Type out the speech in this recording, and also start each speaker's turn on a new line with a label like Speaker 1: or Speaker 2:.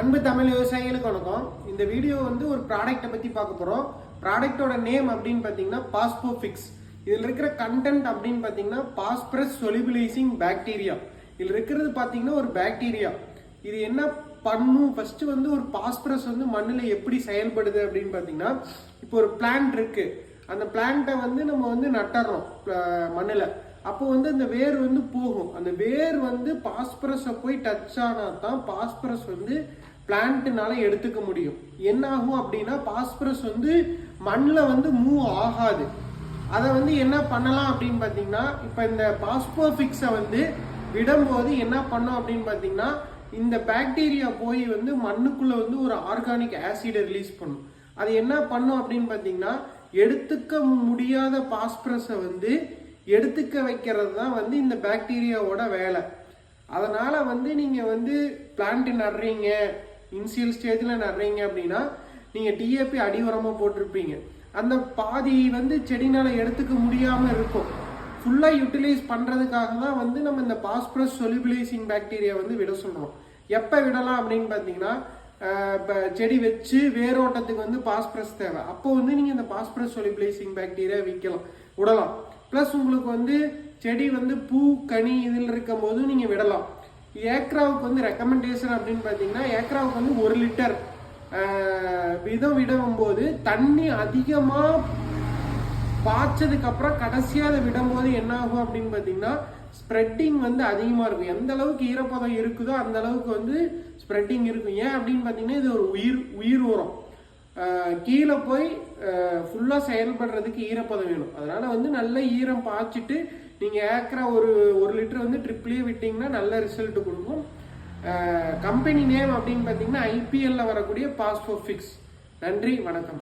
Speaker 1: அன்பு தமிழ் விவசாயிகளுக்கு வணக்கம். இந்த வீடியோ வந்து ஒரு ப்ராடக்ட்டை பற்றி பார்க்க போகிறோம் ப்ராடக்ட்டோட நேம் அப்படின்னு பார்த்தீங்கன்னா பாஸ்போ ஃபிக்ஸ் இதில் இருக்கிற கண்டென்ட் அப்படின்னு பார்த்தீங்கன்னா பாஸ்பரஸ் சொலிபிளைசிங் பாக்டீரியா இதில் இருக்கிறது பார்த்தீங்கன்னா ஒரு பாக்டீரியா இது என்ன பண்ணும்? ஃபஸ்ட்டு வந்து ஒரு பாஸ்பரஸ் வந்து மண்ணில் எப்படி செயல்படுது அப்படின்னு பார்த்தீங்கன்னா இப்போ ஒரு பிளான்ட் இருக்குது அந்த பிளான்ட்டை வந்து நம்ம வந்து நட்டுறோம் மண்ணில். அப்போ வந்து அந்த வேர் வந்து போகும். அந்த வேர் வந்து பாஸ்பரஸை போய் டச் ஆனால் தான் பாஸ்பரஸ் வந்து பிளான்ட்டுனால எடுத்துக்க முடியும். என்ன ஆகும் அப்படின்னா பாஸ்பரஸ் வந்து மண்ணில் வந்து மூவ் ஆகாது. அதை வந்து என்ன பண்ணலாம் அப்படின்னு பார்த்தீங்கன்னா இப்போ இந்த பாஸ்போஃபிக்ஸை வந்து விடும்போது என்ன பண்ணோம் அப்படின்னு பார்த்தீங்கன்னா இந்த பாக்டீரியா போய் வந்து மண்ணுக்குள்ளே வந்து ஒரு ஆர்கானிக் ஆசிடை ரிலீஸ் பண்ணும். அது என்ன பண்ணும் அப்படின்னு பார்த்தீங்கன்னா எடுத்துக்க முடியாத பாஸ்பரஸை வந்து எடுத்துக்க வைக்கிறது தான் வந்து இந்த பாக்டீரியாவோட வேலை. அதனால் வந்து நீங்கள் வந்து பிளான்ட் நடுறீங்க இனிஷியல் ஸ்டேஜில் நடுறீங்க அப்படின்னா நீங்கள் டிஏபி அடி உரமாக போட்டிருப்பீங்க. அந்த பாதி வந்து செடினால் எடுத்துக்க முடியாமல் இருக்கும். ஃபுல்லாக யூட்டிலைஸ் பண்ணுறதுக்காக தான் வந்து நம்ம இந்த பாஸ்பரஸ் சொலிபிளைசிங் பாக்டீரியா வந்து விட சொல்கிறோம் எப்போ விடலாம் அப்படின்னு பார்த்தீங்கன்னா இப்போ செடி வச்சு வேரோட்டத்துக்கு வந்து பாஸ்பரஸ் தேவை. அப்போ வந்து நீங்கள் இந்த பாஸ்பரஸ் சொலிபிளைசிங் பாக்டீரியா விற்கலாம் விடலாம். ப்ளஸ் உங்களுக்கு வந்து செடி வந்து பூ கனி இதில் இருக்கும் போதும் நீங்கள் விடலாம். ஏக்ராவுக்கு வந்து ரெக்கமெண்டேஷன் அப்படின்னு பார்த்தீங்கன்னா ஏக்ராவுக்கு வந்து ஒரு லிட்டர் விதம் விடும்போது தண்ணி அதிகமாக பாய்ச்சதுக்கப்புறம் கடைசியாக அதை விடும்போது என்ன ஆகும் அப்படின்னு பார்த்தீங்கன்னா ஸ்ப்ரெட்டிங் வந்து அதிகமாக இருக்கும். எந்த அளவுக்கு ஈரப்பதம் இருக்குதோ அந்த அளவுக்கு வந்து ஸ்ப்ரெட்டிங் இருக்கும். ஏன் அப்படின்னு பார்த்தீங்கன்னா இது ஒரு உயிர் உயிர் உரம். கீழே போய் ஃபுல்லாக செயல்படுறதுக்கு ஈரப்பதம் வேணும். அதனால் வந்து நல்ல ஈரம் பாய்ச்சிட்டு நீங்கள் ஏக்கரை ஒரு ஒரு லிட்டர் வந்து ட்ரிப்லேயே விட்டிங்கன்னா நல்ல ரிசல்ட் கொடுக்கும். கம்பெனி நேம் அப்படின்னு பார்த்தீங்கன்னா ஐபிஎல்ல வரக்கூடிய பாஸ்போர்ட் ஃபிக்ஸ் நன்றி வணக்கம்.